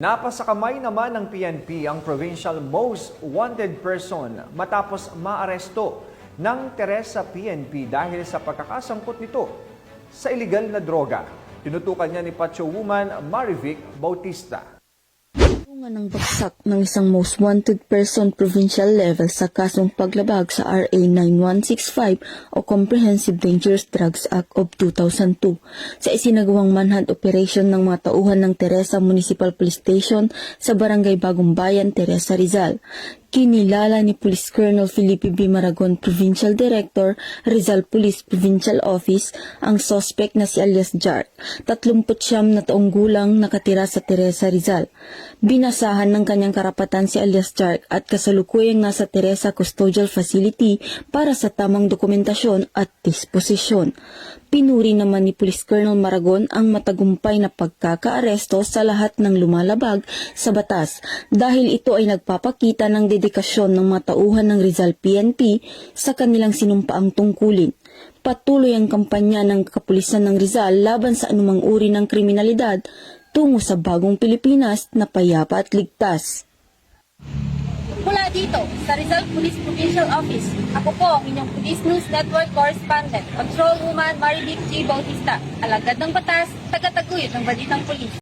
Napasakamay naman ng PNP ang provincial most wanted person matapos maaresto ng Teresa PNP dahil sa pagkakasangkot nito sa illegal na droga. Tinutukan niya ni Pacho Woman Marivic Bautista. Bunga ng baksak ng isang most wanted person provincial level sa kasong paglabag sa RA 9165 o Comprehensive Dangerous Drugs Act of 2002 sa isinagawang manhunt operation ng mga tauhan ng Teresa Municipal Police Station sa Barangay Bagong Bayan, Teresa Rizal. Kinilala ni Police Colonel Felipe B. Maragon, Provincial Director, Rizal Police Provincial Office, ang suspect na si alias Jark, 39 na taong gulang nakatira sa Teresa Rizal. Binasahan ng kanyang karapatan si alias Jark at kasalukuyang nasa Teresa Custodial Facility para sa tamang dokumentasyon at disposisyon. Pinuri naman ni Police Colonel Maragon ang matagumpay na pagkakaaresto sa lahat ng lumalabag sa batas dahil ito ay nagpapakita ng dedikasyon ng mga tauhan ng Rizal PNP sa kanilang sinumpaang tungkulin. Patuloy ang kampanya ng kapulisan ng Rizal laban sa anumang uri ng kriminalidad tungo sa bagong Pilipinas na payapa at ligtas. Mula dito, sa Rizal Police Provincial Office, ako po ang inyong Police News Network Correspondent, Patrolwoman Marivic G. Bautista, alagad ng batas, tagataguyod ng balitang pulis.